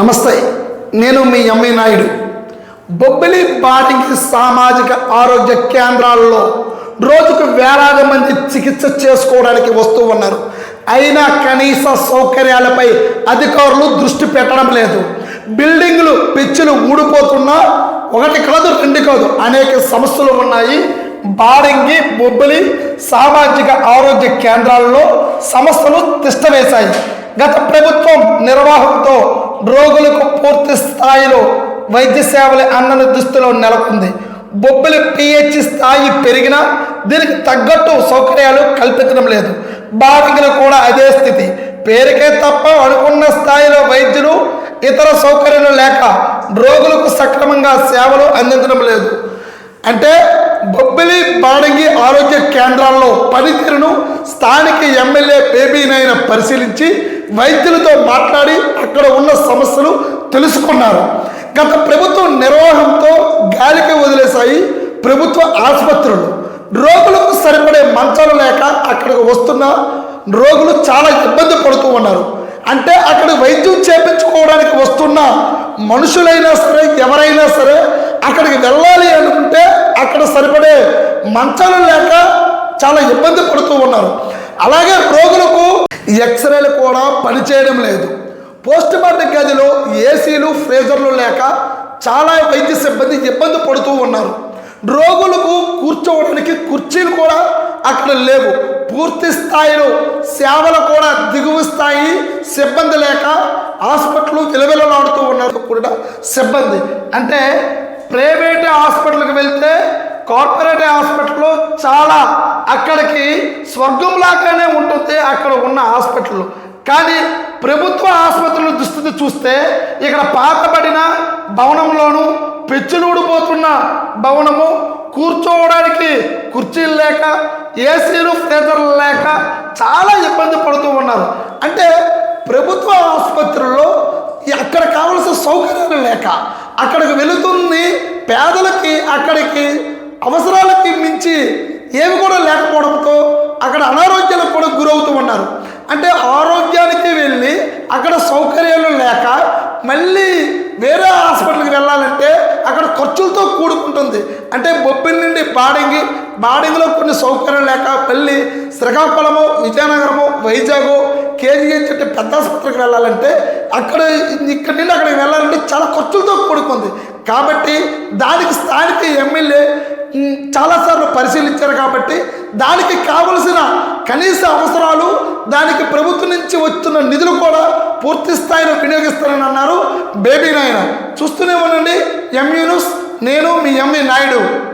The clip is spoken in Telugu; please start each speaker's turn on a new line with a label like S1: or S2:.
S1: నమస్తే నేను మీ ఎంఈ నాయుడు. బొబ్బిలి బాటికి సామాజిక ఆరోగ్య కేంద్రాల్లో రోజుకు వేలాది మంది చికిత్స చేసుకోవడానికి వస్తూ ఉన్నారు. అయినా కనీస సౌకర్యాలపై అధికారులు దృష్టి పెట్టడం లేదు. బిల్డింగులు పిచ్చులు ఊడిపోతున్నా ఒకటి కాదు రెండు కాదు అనేక సమస్యలు ఉన్నాయి. బాడంగి బొబ్బిలి సామాజిక ఆరోగ్య కేంద్రాల్లో సమస్యలు తిష్టవేశాయి. గత ప్రభుత్వం నిర్వాహంతో రోగులకు పూర్తి స్థాయిలో వైద్య సేవలు అన్నని దుస్తులో నెలకొంది. బొబ్బిలి పిహెచ్ స్థాయి పెరిగినా దీనికి తగ్గట్టు సౌకర్యాలు కల్పించడం లేదు. బాధికులు కూడా అదే స్థితి. పేరుకే తప్ప అనుకున్న స్థాయిలో వైద్యులు ఇతర సౌకర్యాలు లేక రోగులకు సక్రమంగా సేవలు అందించడం లేదు. అంటే బొబ్బిలి బాడంగి కేంద్రాల్లో పనితీరును స్థానిక ఎమ్మెల్యే బేబీనైనా పరిశీలించి వైద్యులతో మాట్లాడి అక్కడ ఉన్న సమస్యలు తెలుసుకున్నారు. గత ప్రభుత్వం నిర్వాహంతో గాలికి వదిలేశాయి ప్రభుత్వ ఆసుపత్రులు. రోగులకు సరిపడే మంచాలు లేక అక్కడికి వస్తున్న రోగులు చాలా ఇబ్బంది పడుతూ ఉన్నారు. అంటే అక్కడ వైద్యం చేపించుకోవడానికి వస్తున్న మనుషులైనా సరే ఎవరైనా సరే అక్కడికి వెళ్ళాలి అనుకుంటే అక్కడ సరిపడే మంచాలు లేక చాలా ఇబ్బంది పడుతూ ఉన్నారు. అలాగే రోగులకు ఎక్స్రేలు కూడా పనిచేయడం లేదు. పోస్ట్ మార్టం గదిలో ఏసీలు ఫ్రీజర్లు లేక చాలా వైద్య సిబ్బంది ఇబ్బంది పడుతూ ఉన్నారు. రోగులకు కూర్చోవడానికి కుర్చీలు కూడా అక్కడ లేవు. పూర్తి స్థాయిలో సేవలు కూడా దిగువ స్థాయి సిబ్బంది లేక హాస్పిటల్ విలవిలలాడుతూ ఉన్నారు కూడా సిబ్బంది. అంటే ప్రైవేట్ హాస్పిటల్కి వెళ్తే కార్పొరేట్ హాస్పిటల్లో చాలా అక్కడికి స్వర్గంలాగానే ఉంటుంది అక్కడ ఉన్న హాస్పిటల్ కానీ ప్రభుత్వ ఆసుపత్రుల దుస్థితి చూస్తే ఇక్కడ పాతబడిన భవనంలోను పెచ్చులూడిపోతున్న భవనము కూర్చోవడానికి కుర్చీలు లేక ఏసీలు ఫ్రీజర్లు లేక చాలా ఇబ్బంది పడుతూ ఉన్నారు. అంటే ప్రభుత్వ ఆసుపత్రుల్లో అక్కడ కావలసిన సౌకర్యాలు లేక అక్కడికి వెళుతుంది పేదలకి అక్కడికి అవసరాలకి మించి ఏమి కూడా లేకపోవడంతో అక్కడ అనారోగ్యాలకు కూడా గురవుతూ ఉన్నారు. అంటే ఆరోగ్యానికి వెళ్ళి అక్కడ సౌకర్యాలు లేక మళ్ళీ వేరే హాస్పిటల్కి వెళ్ళాలంటే అక్కడ ఖర్చులతో కూడుకుంటుంది. అంటే బొబ్బిలి నుండి బాడింగి బాడింగిలో కొన్ని సౌకర్యాలు లేక మళ్ళీ శ్రీకాకుళము విజయనగరము వైజాగ్ కేజీహెచ్ అంటే పెద్ద ఆసుపత్రికి వెళ్ళాలంటే అక్కడ ఇక్కడి నుండి అక్కడికి వెళ్ళాలంటే చాలా ఖర్చులతో కూడుకుంది. కాబట్టి దానికి స్థానిక ఎమ్మెల్యే చాలాసార్లు పరిశీలించారు కాబట్టి దానికి కావలసిన కనీస అవసరాలు దానికి ప్రభుత్వం నుంచి వస్తున్న నిధులు కూడా పూర్తి స్థాయిలో వినియోగిస్తానని అన్నారు బేబీ నాయన. చూస్తూనే ఉండండి ఎంఈ న్యూస్ నేను మీ ఎంఈ నాయుడు.